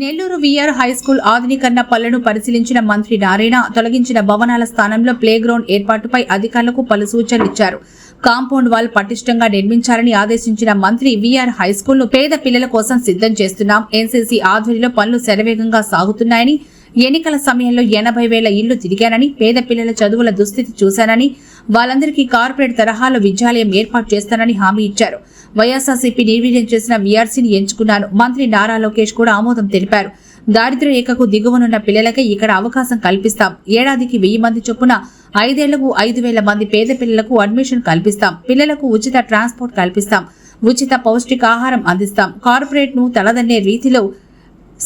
Nellore VR high school ఆధునీకరణ పనులను పరిశీలించిన మంత్రి నారాయణ తొలగించిన భవనాల స్థానంలో ప్లే గ్రౌండ్ ఏర్పాటుపై అధికారులకు పలు సూచనలు ఇచ్చారు. కాంపౌండ్ వాల్ పటిష్టంగా నిర్మించాలని ఆదేశించిన మంత్రి విఆర్ హై స్కూల్ను పేద పిల్లల కోసం సిద్ధం చేస్తున్నాం. ఎన్సీసీ ఆధ్వర్యంలో పనులు శరవేగంగా సాగుతున్నాయని ఎన్నికల సమయంలో ఎనభై వేల ఇళ్ళు తిరిగానని పేద పిల్లల చదువుల దుస్థితి చూశానని వాళ్ళందరికీ కార్పొరేట్ తరహాలో విద్యాలయం ఏర్పాటు చేస్తానని హామీ ఇచ్చారు. వైఎస్ఆర్సీపీ నిర్వీర్యం చేసిన వీఆర్సీని ఎంచుకున్నాను. మంత్రి నారా లోకేష్ కూడా ఆమోదం తెలిపారు. దారిద్ర రేఖకు దిగువనున్న పిల్లలకే ఇక్కడ అవకాశం కల్పిస్తాం. ఏడాదికి వెయ్యి మంది చొప్పున ఐదేళ్ళకు ఐదు వేల మంది పేద పిల్లలకు అడ్మిషన్ కల్పిస్తాం. పిల్లలకు ఉచిత ట్రాన్స్పోర్ట్ కల్పిస్తాం. ఉచిత పౌష్టికాహారం అందిస్తాం. కార్పొరేట్ను తలదన్నే రీతిలో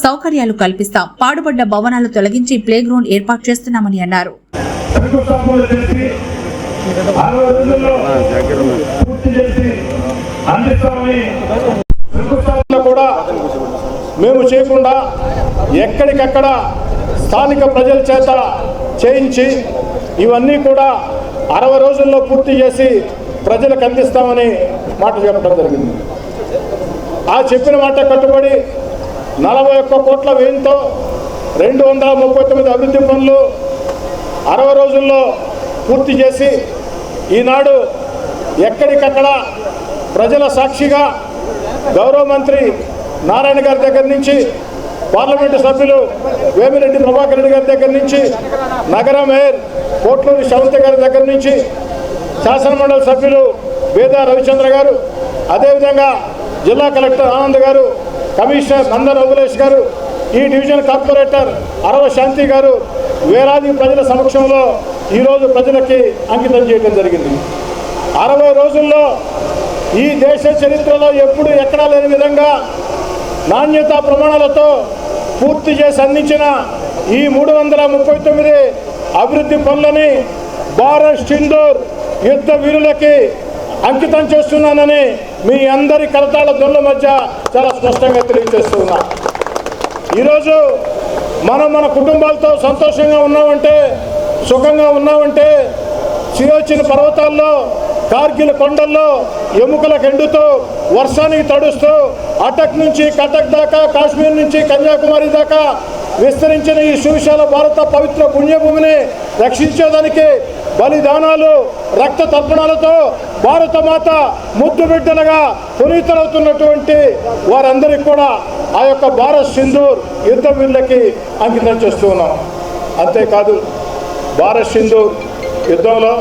సౌకర్యాలు కల్పిస్తాం. పాడుపడ్డ భవనాలు తొలగించి ప్లే గ్రౌండ్ ఏర్పాటు చేస్తున్నామని అన్నారు. అరవై రోజుల్లో పూర్తి చేసి అందిస్తామని శంకుస్థాపన కూడా మేము చేయకుండా ఎక్కడికక్కడ స్థానిక ప్రజల చేత చేయించి ఇవన్నీ కూడా అరవై రోజుల్లో పూర్తి చేసి ప్రజలకు అందిస్తామని మాట చెప్పడం జరిగింది. ఆ చెప్పిన మాట కట్టుబడి నలభై ఒక్క కోట్ల వ్యయంతో రెండు వందల ముప్పై తొమ్మిది అభివృద్ధి పనులు అరవై రోజుల్లో పూర్తి చేసి ఈనాడు ఎక్కడికక్కడ ప్రజల సాక్షిగా గౌరవ మంత్రి నారాయణ గారి దగ్గర నుంచి పార్లమెంటు సభ్యులు వేమిరెడ్డి ప్రభాకర్ రెడ్డి గారి దగ్గర నుంచి నగర మేయర్ కోట్లూరి సవంత గారి దగ్గర నుంచి శాసనమండలి సభ్యులు వేద రవిచంద్ర గారు అదేవిధంగా జిల్లా కలెక్టర్ ఆనంద్ గారు కమిషనర్ నందన్ ఓబులేష్ గారు ఈ డివిజన్ కార్పొరేటర్ అరవ శాంతి గారు వేలాది ప్రజల సమక్షంలో ఈరోజు ప్రజలకి అంకితం చేయడం జరిగింది. అరవై రోజుల్లో ఈ దేశ చరిత్రలో ఎప్పుడు ఎక్కడా లేని విధంగా నాణ్యతా ప్రమాణాలతో పూర్తి చేసి అందించిన ఈ మూడు వందల ముప్పై తొమ్మిది అభివృద్ధి పనులని భారత్ సింధూర్ యుద్ధ వీరులకి అంకితం చేస్తున్నానని మీ అందరి కరతాళ దొల్ల మధ్య చాలా స్పష్టంగా తెలియజేస్తున్నా ఈరోజు మనం మన కుటుంబాలతో సంతోషంగా ఉన్నామంటే సుఖంగా ఉన్నామంటే చిరోచిన పర్వతాల్లో కార్గిల్ కొండల్లో ఎముకలకు ఎండుతూ వర్షానికి తడుస్తూ అటక్ నుంచి కటక్ దాకా కాశ్మీర్ నుంచి కన్యాకుమారి దాకా విస్తరించిన ఈ సువిశాల భారత పవిత్ర పుణ్యభూమిని రక్షించేదానికి బలిదానాలు రక్త తర్పణాలతో భారత మాత ముద్దు బిడ్డలుగా పునీతలవుతున్నటువంటి వారందరికీ కూడా ఆ యొక్క భారత్ సింధూర్ యుద్ధ వీళ్ళకి అంకితం చేస్తూ ఉన్నాం. అంతేకాదు భారత్ సింధూర్ యుద్ధంలో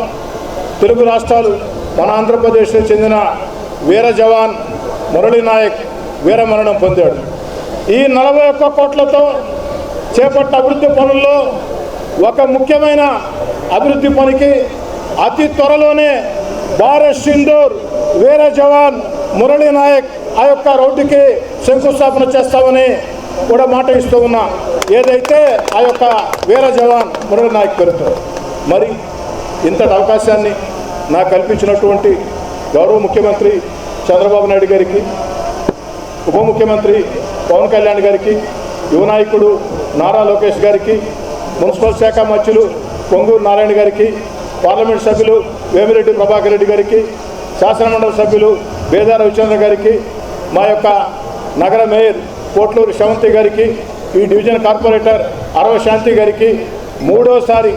తెలుగు రాష్ట్రాలు మన ఆంధ్రప్రదేశ్కు చెందిన వీర జవాన్ మురళీ నాయక్ వీరమరణం పొందాడు. ఈ నలభై ఒక్క కోట్లతో చేపట్ట అభివృద్ధి పనుల్లో ఒక ముఖ్యమైన అభివృద్ధి పనికి అతి త్వరలోనే భారత్ సింధూర్ వీర జవాన్ మురళీ నాయక్ ఆ యొక్క రోడ్డుకి శంకుస్థాపన చేస్తామని కూడా మాట ఇస్తూ ఉన్నా. ఏదైతే ఆ యొక్క వీర జవాన్ మురళి నాయక్ పేరుతో మరి ఇంతటి అవకాశాన్ని నాకు కల్పించినటువంటి గౌరవ ముఖ్యమంత్రి చంద్రబాబు నాయుడు గారికి ఉప ముఖ్యమంత్రి పవన్ కళ్యాణ్ గారికి యువనాయకుడు నారా లోకేష్ గారికి మున్సిపల్ శాఖ మంత్రులు పొంగూరు నారాయణ గారికి పార్లమెంట్ సభ్యులు వేమిరెడ్డి ప్రభాకర్ రెడ్డి గారికి శాసనమండలి సభ్యులు వేదా రవిచంద్ర గారికి మా యొక్క నగర మేయర్ కోట్లూరు శవంతి గారికి ఈ డివిజన్ కార్పొరేటర్ అరవ శాంతి గారికి మూడోసారి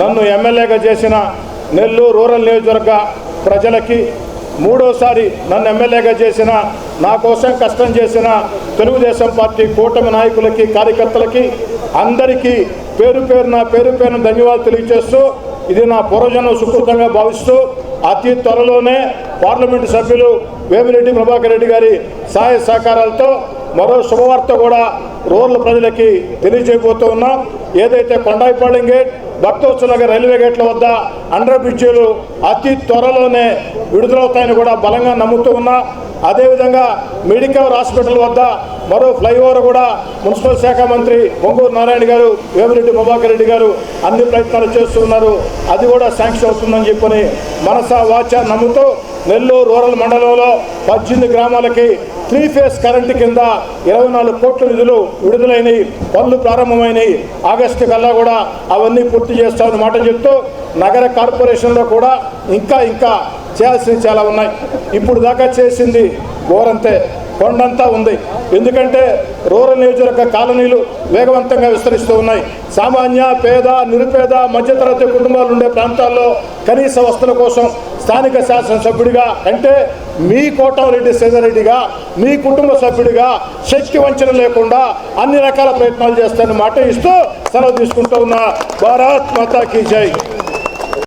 నన్ను ఎమ్మెల్యేగా చేసిన నెల్లూరు రూరల్ నియోజకవర్గ ప్రజలకి మూడోసారి నన్ను ఎమ్మెల్యేగా చేసిన నా కోసం కష్టం చేసిన తెలుగుదేశం పార్టీ కూటమి నాయకులకి కార్యకర్తలకి అందరికీ పేరు పేరున పేరు పేరున ధన్యవాదాలు తెలియజేస్తూ ఇది నా పూర్వజన్మ సుకృతంగా భావిస్తూ అతి త్వరలోనే పార్లమెంటు సభ్యులు వేమిరెడ్డి ప్రభాకర్ రెడ్డి గారి సహాయ సహకారాలతో మరో శుభవార్త కూడా రూరల్ ప్రజలకి తెలియజేయబోతూ ఉన్నాం. ఏదైతే కొండాయిపాళెం గేట్ భక్తోత్సవ రైల్వే గేట్ల వద్ద అండర్ బ్రిడ్జీలు అతి త్వరలోనే విడుదలవుతాయని కూడా బలంగా నమ్ముతూ ఉన్నా. అదేవిధంగా మెడికల్ హాస్పిటల్ వద్ద మరో ఫ్లైఓవర్ కూడా మున్సిపల్ శాఖ మంత్రి పొంగూరు నారాయణ గారు వేమిరెడ్డి ప్రభాకర్ రెడ్డి గారు అన్ని ప్రయత్నాలు చేస్తున్నారు అది కూడా శాంక్షన్ అవుతుందని చెప్పని మనసా వాచ నమ్ముతూ నెల్లూరు రూరల్ మండలంలో పద్దెనిమిది గ్రామాలకి త్రీ ఫేస్ కరెంటు కింద ఇరవై నాలుగు కోట్ల నిధులు విడుదలైనవి పనులు ప్రారంభమైనవి ఆగస్టు కల్లా కూడా అవన్నీ పూర్తి చేస్తామని మాట చెప్తూ నగర కార్పొరేషన్లో కూడా ఇంకా ఇంకా చేయాల్సినవి చాలా ఉన్నాయి. ఇప్పుడు దాకా చేసింది ఘోరంతే కొండంతా ఉంది. ఎందుకంటే రూరల్ నియోజకవర్గ కాలనీలు వేగవంతంగా విస్తరిస్తూ ఉన్నాయి. సామాన్య పేద నిరుపేద మధ్యతరగతి కుటుంబాలు ఉండే ప్రాంతాల్లో కనీస వస్తువుల కోసం స్థానిక శాసనసభ్యుడిగా అంటే మీ కోటమిరెడ్డి సేదరెడ్డిగా మీ కుటుంబ సభ్యుడిగా శక్తి వంచన లేకుండా అన్ని రకాల ప్రయత్నాలు చేస్తానని మాట ఇస్తూ సెలవు తీసుకుంటూ ఉన్న. భారత్ మాతాకి జై.